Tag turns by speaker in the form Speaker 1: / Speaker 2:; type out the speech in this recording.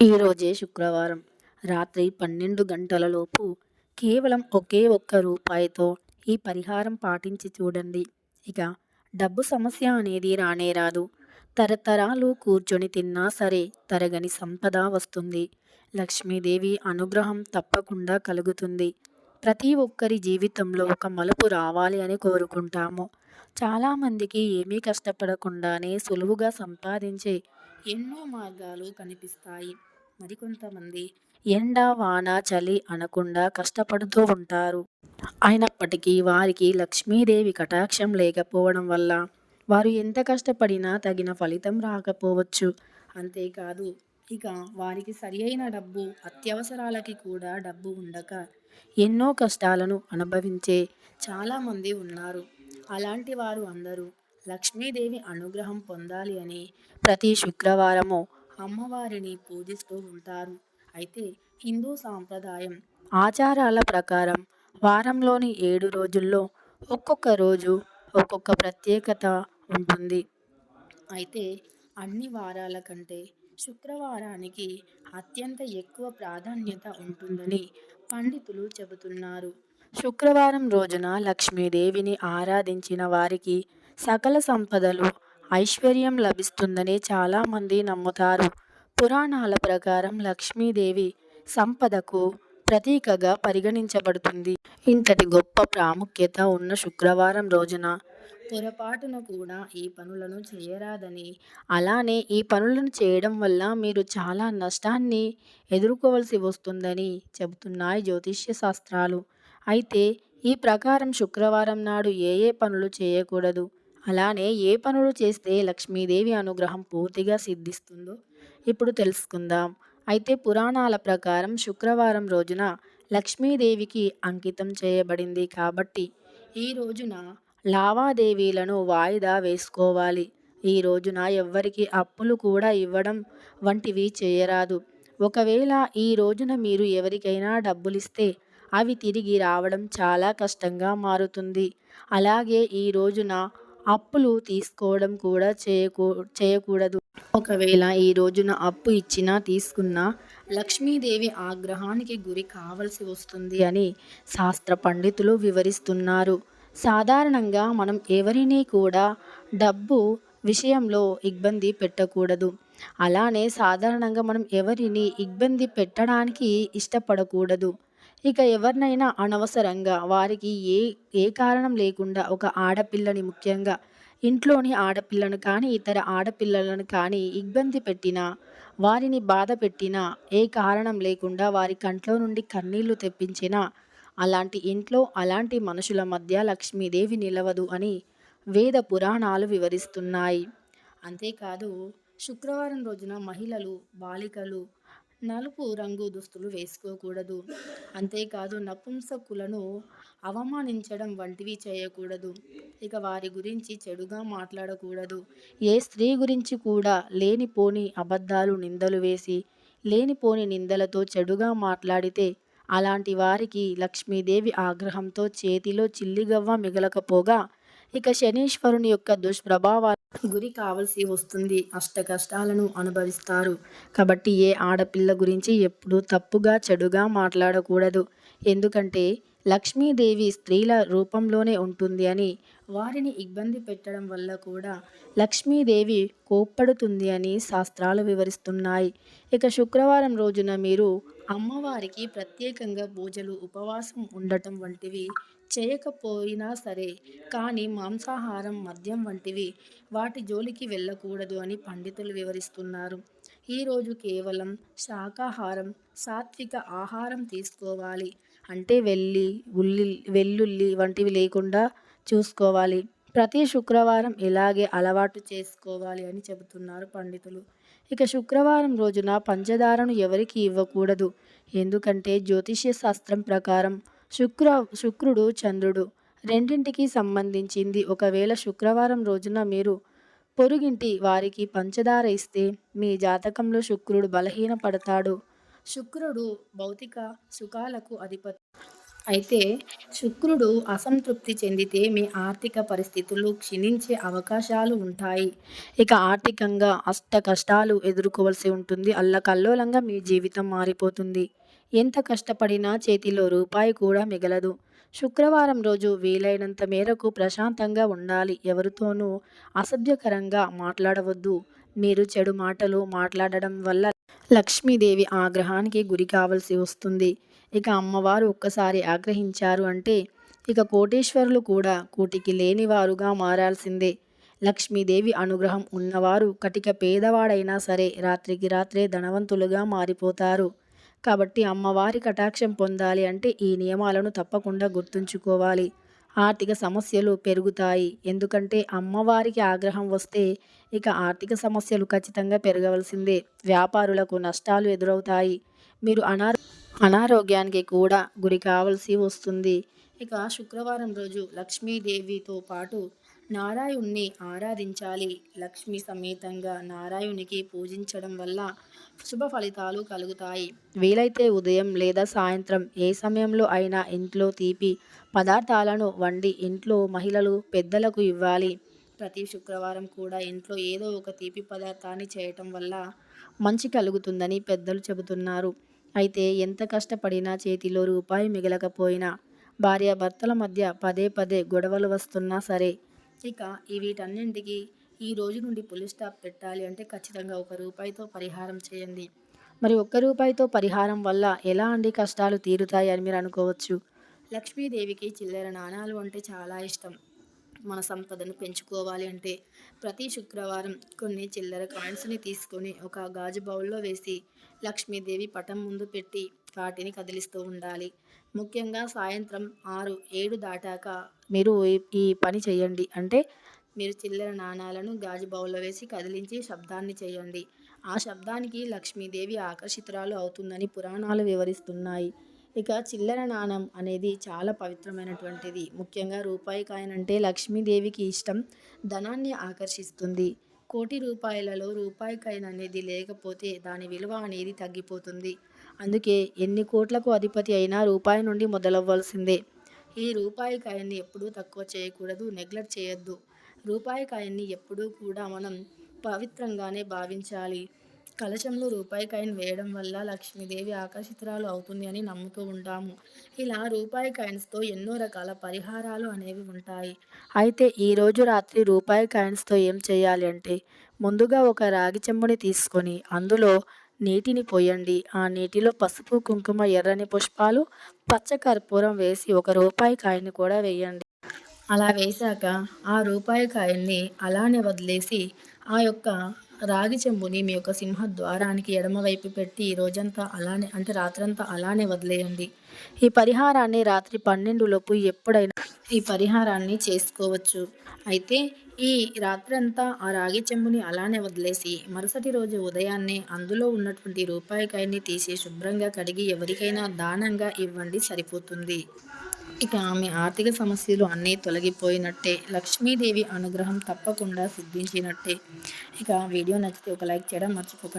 Speaker 1: ఈరోజే శుక్రవారం. రాత్రి పన్నెండు గంటలలోపు కేవలం ఒకే ఒక్క రూపాయితో ఈ పరిహారం పాటించి చూడండి. ఇక డబ్బు సమస్య అనేది రానే రాదు. తరతరాలు కూర్చొని తిన్నా సరే తరగని సంపద వస్తుంది. లక్ష్మీదేవి అనుగ్రహం తప్పకుండా కలుగుతుంది. ప్రతి ఒక్కరి జీవితంలో ఒక మలుపు రావాలి అని కోరుకుంటాము. చాలామందికి ఏమీ కష్టపడకుండానే సులువుగా సంపాదించే ఎన్నో మార్గాలు కనిపిస్తాయి. మరికొంతమంది ఎండ వాన చలి అనకుండా కష్టపడుతూ ఉంటారు. అయినప్పటికీ వారికి లక్ష్మీదేవి కటాక్షం లేకపోవడం వల్ల వారు ఎంత కష్టపడినా తగిన ఫలితం రాకపోవచ్చు. అంతేకాదు ఇక వారికి సరి అయిన డబ్బు అత్యవసరాలకి కూడా డబ్బు ఉండక ఎన్నో కష్టాలను అనుభవించే చాలామంది ఉన్నారు. అలాంటి వారు అందరూ లక్ష్మీదేవి అనుగ్రహం పొందాలి అని ప్రతి శుక్రవారము అమ్మవారిని పూజిస్తూ ఉంటారు. అయితే హిందూ సాంప్రదాయం ఆచారాల ప్రకారం వారంలోని ఏడు రోజుల్లో ఒక్కొక్క రోజు ఒక్కొక్క ప్రత్యేకత ఉంటుంది. అయితే అన్ని వారాల కంటే శుక్రవారానికి అత్యంత ఎక్కువ ప్రాధాన్యత ఉంటుందని పండితులు చెబుతున్నారు. శుక్రవారం రోజున లక్ష్మీదేవిని ఆరాధించిన వారికి సకల సంపదలు ఐశ్వర్యం లభిస్తుందని చాలామంది నమ్ముతారు. పురాణాల ప్రకారం లక్ష్మీదేవి సంపదకు ప్రతీకగా పరిగణించబడుతుంది. ఇంతటి గొప్ప ప్రాముఖ్యత ఉన్న శుక్రవారం రోజున పొరపాటున కూడా ఈ పనులను చేయరాదని అలానే ఈ పనులను చేయడం వల్ల మీరు చాలా నష్టాన్ని ఎదుర్కోవలసి వస్తుందని చెబుతున్నాయి జ్యోతిష్య శాస్త్రాలు. అయితే ఈ ప్రకారం శుక్రవారం నాడు ఏ ఏ పనులు చేయకూడదు. అలానే ఏ పనులు చేస్తే లక్ష్మీదేవి అనుగ్రహం పూర్తిగా సిద్ధిస్తుందో ఇప్పుడు తెలుసుకుందాం. అయితే పురాణాల ప్రకారం శుక్రవారం రోజున లక్ష్మీదేవికి అంకితం చేయబడింది కాబట్టి ఈ రోజున లావాదేవీలను వాయిదా వేసుకోవాలి. ఈ రోజున ఎవ్వరికి అప్పులు కూడా ఇవ్వడం వంటివి చేయరాదు. ఒకవేళ ఈ రోజున మీరు ఎవరికైనా డబ్బులిస్తే అవి తిరిగి రావడం చాలా కష్టంగా మారుతుంది. అలాగే ఈ రోజున అప్పులు తీసుకోవడం కూడా చేయకూ చేయకూడదు. ఒకవేళ ఈ రోజున అప్పు ఇచ్చినా తీసుకున్నా లక్ష్మీదేవి ఆగ్రహానికి గురి కావలసి వస్తుంది అని శాస్త్ర పండితులు వివరిస్తున్నారు. సాధారణంగా మనం ఎవరిని కూడా డబ్బు విషయంలో ఇబ్బంది పెట్టకూడదు. అలానే సాధారణంగా మనం ఎవరిని ఇబ్బంది పెట్టడానికి ఇష్టపడకూడదు. ఇక ఎవరినైనా అనవసరంగా వారికి ఏ ఏ కారణం లేకుండా ఒక ఆడపిల్లని ముఖ్యంగా ఇంట్లోని ఆడపిల్లను కానీ ఇతర ఆడపిల్లలను కానీ ఇబ్బంది పెట్టినా వారిని బాధ పెట్టినా ఏ కారణం లేకుండా వారి కంట్లో నుండి కన్నీళ్ళు తెప్పించినా అలాంటి ఇంట్లో అలాంటి మనుషుల మధ్య లక్ష్మీదేవి నిలవదు అని వేద పురాణాలు వివరిస్తున్నాయి. అంతేకాదు శుక్రవారం రోజున మహిళలు బాలికలు నలుపు రంగు దుస్తులు వేసుకోకూడదు. అంతేకాదు నపుంసకులను అవమానించడం వంటివి చేయకూడదు. ఇక వారి గురించి చెడుగా మాట్లాడకూడదు. ఏ స్త్రీ గురించి కూడా లేనిపోని అబద్ధాలు నిందలు వేసి లేనిపోని నిందలతో చెడుగా మాట్లాడితే అలాంటి వారికి లక్ష్మీదేవి ఆగ్రహంతో చేతిలో చిల్లిగవ్వ మిగలకపోగా ఇక శనీశ్వరుని యొక్క దుష్ప్రభావాలు గురి కావలసి వస్తుంది. అష్ట కష్టాలను అనుభవిస్తారు. కాబట్టి ఏ ఆడపిల్ల గురించి ఎప్పుడూ తప్పుగా చెడుగా మాట్లాడకూడదు. ఎందుకంటే లక్ష్మీదేవి స్త్రీల రూపంలోనే ఉంటుంది అని వారిని ఇబ్బంది పెట్టడం వల్ల కూడా లక్ష్మీదేవి కోప్పడుతుంది అని శాస్త్రాలు వివరిస్తున్నాయి. ఇక శుక్రవారం రోజున మీరు అమ్మవారికి ప్రత్యేకంగా పూజలు ఉపవాసం ఉండటం వంటివి చేయకపోయినా సరే కానీ మాంసాహారం మద్యం వంటివి వాటి జోలికి వెళ్ళకూడదు అని పండితులు వివరిస్తున్నారు. ఈరోజు కేవలం శాకాహారం సాత్విక ఆహారం తీసుకోవాలి అంటే వెల్లి ఉల్లి వెల్లుల్లి వంటివి లేకుండా చూసుకోవాలి. ప్రతి శుక్రవారం ఇలాగే అలవాటు చేసుకోవాలి అని చెబుతున్నారు పండితులు. ఇక శుక్రవారం రోజున పంచదారను ఎవరికి ఇవ్వకూడదు. ఎందుకంటే జ్యోతిష్య శాస్త్రం ప్రకారం శుక్ర శుక్రుడు చంద్రుడు. రెండింటికి సంబంధించింది. ఒకవేళ శుక్రవారం రోజున మీరు పొరుగింటి వారికి పంచదార ఇస్తే మీ జాతకంలో శుక్రుడు బలహీన పడతాడు శుక్రుడు భౌతిక సుఖాలకు అధిపతి. అయితే శుక్రుడు అసంతృప్తి చెందితే మీ ఆర్థిక పరిస్థితులు క్షీణించే అవకాశాలు ఉంటాయి. ఇక ఆర్థికంగా అష్ట కష్టాలు ఎదుర్కోవాల్సి ఉంటుంది. అల్లకల్లోలంగా మీ జీవితం మారిపోతుంది. ఎంత కష్టపడినా చేతిలో రూపాయి కూడా మిగలదు. శుక్రవారం రోజు వీలైనంత మేరకు ప్రశాంతంగా ఉండాలి. ఎవరితోనూ అసభ్యకరంగా మాట్లాడవద్దు. మీరు చెడు మాటలు మాట్లాడడం వల్ల లక్ష్మీదేవి ఆగ్రహానికి గురి కావలసి వస్తుంది. ఇక అమ్మవారు ఒక్కసారి ఆగ్రహించారు అంటే ఇక కోటేశ్వరులు కూడా కూటికి లేనివారుగా మారాల్సిందే. లక్ష్మీదేవి అనుగ్రహం ఉన్నవారు కటిక పేదవాడైనా సరే రాత్రికి రాత్రే ధనవంతులుగా మారిపోతారు. కాబట్టి అమ్మవారి కటాక్షం పొందాలి అంటే ఈ నియమాలను తప్పకుండా గుర్తుంచుకోవాలి. ఆర్థిక సమస్యలు పెరుగుతాయి. ఎందుకంటే అమ్మవారికి ఆగ్రహం వస్తే ఇక ఆర్థిక సమస్యలు ఖచ్చితంగా పెరగవలసిందే. వ్యాపారులకు నష్టాలు ఎదురవుతాయి. మీరు అనారు అనారోగ్యానికి కూడా గురి కావాల్సి వస్తుంది. ఇక శుక్రవారం రోజు లక్ష్మీదేవితో పాటు నారాయణ్ణి ఆరాధించాలి. లక్ష్మి సమేతంగా నారాయణునికి పూజించడం వల్ల శుభ ఫలితాలు కలుగుతాయి. వీలైతే ఉదయం లేదా సాయంత్రం ఏ సమయంలో అయినా ఇంట్లో తీపి పదార్థాలను వండి ఇంట్లో మహిళలు పెద్దలకు ఇవ్వాలి. ప్రతి శుక్రవారం కూడా ఇంట్లో ఏదో ఒక తీపి పదార్థాన్ని చేయటం వల్ల మంచి కలుగుతుందని పెద్దలు చెబుతున్నారు. అయితే ఎంత కష్టపడినా చేతిలో రూపాయి మిగలకపోయినా భార్యాభర్తల మధ్య పదే పదే గొడవలు వస్తున్నా సరే ఇక ఈ వీటన్నింటికి ఈ రోజు నుండి పులి స్టాప్ పెట్టాలి అంటే ఖచ్చితంగా ఒక రూపాయితో పరిహారం చేయండి. మరి ఒక్క రూపాయితో పరిహారం వల్ల ఎలా అండి కష్టాలు తీరుతాయి అని మీరు అనుకోవచ్చు? లక్ష్మీదేవికి చిల్లర నాణాలు అంటే చాలా ఇష్టం. మన సంపదను పెంచుకోవాలి అంటే ప్రతి శుక్రవారం కొన్ని చిల్లర కాయిన్స్ని తీసుకొని ఒక గాజు బౌల్లో వేసి లక్ష్మీదేవి పటం ముందు పెట్టి వాటిని కదిలిస్తూ ఉండాలి. ముఖ్యంగా సాయంత్రం ఆరు ఏడు దాటాక మీరు ఈ- పని చేయండి. అంటే మీరు చిల్లర నాణాలను గాజు బౌల్లో వేసి కదిలించి శబ్దాన్ని చేయండి. ఆ శబ్దానికి లక్ష్మీదేవి ఆకర్షితురాలు అవుతుందని పురాణాలు వివరిస్తున్నాయి. ఇక చిల్లర నాణం అనేది చాలా పవిత్రమైనటువంటిది. ముఖ్యంగా రూపాయి కాయిన్ అంటే లక్ష్మీదేవికి ఇష్టం. ధనాన్ని ఆకర్షిస్తుంది. కోటి రూపాయలలో రూపాయి కాయిన్ అనేది లేకపోతే దాని విలువ అనేది తగ్గిపోతుంది. అందుకే ఎన్ని కోట్లకు అధిపతి అయినా రూపాయి నుండి మొదలవ్వాల్సిందే. ఈ రూపాయి కాయిన్ని ఎప్పుడూ తక్కువ చేయకూడదు నెగ్లెక్ట్ చేయొద్దు. రూపాయి కాయిన్ని ఎప్పుడూ కూడా మనం పవిత్రంగానే భావించాలి. కలశంలో రూపాయి కాయిన్ వేయడం వల్ల లక్ష్మీదేవి ఆకర్షితురాలు అవుతుంది అని నమ్ముతూ ఉంటాము. ఇలా రూపాయి కాయిన్స్తో ఎన్నో రకాల పరిహారాలు అనేవి ఉంటాయి. అయితే ఈరోజు రాత్రి రూపాయి కాయిన్స్తో ఏం చేయాలి అంటే ముందుగా ఒక రాగి చెంబుని తీసుకొని అందులో నీటిని పోయండి. ఆ నీటిలో పసుపు కుంకుమ ఎర్రని పుష్పాలు పచ్చ కర్పూరం వేసి ఒక రూపాయి కాయని కూడా వేయండి. అలా వేశాక ఆ రూపాయి కాయన్ని అలానే వదిలేసి ఆ యొక్క రాగి చెంబుని మీ యొక్క సింహ ద్వారానికి ఎడమవైపు పెట్టి ఈ రోజంతా అలానే అంటే రాత్రంతా అలానే వదిలేయండి. ఈ పరిహారాన్ని రాత్రి పన్నెండు లోపు ఎప్పుడైనా ఈ పరిహారాన్ని చేసుకోవచ్చు. అయితే ఈ రాత్రంతా ఆ రాగి చెంబుని అలానే వదిలేసి మరుసటి రోజు ఉదయాన్నే అందులో ఉన్నటువంటి రూపాయికాయని తీసి శుభ్రంగా కడిగి ఎవరికైనా దానంగా ఇవ్వండి సరిపోతుంది. ఇక ఆమె ఆర్థిక సమస్యలు అన్నీ తొలగిపోయినట్టే. లక్ష్మీదేవి అనుగ్రహం తప్పకుండా సిద్ధించినట్టే. ఇక వీడియో నచ్చితే ఒక లైక్ చేయడం మర్చిపోకండి.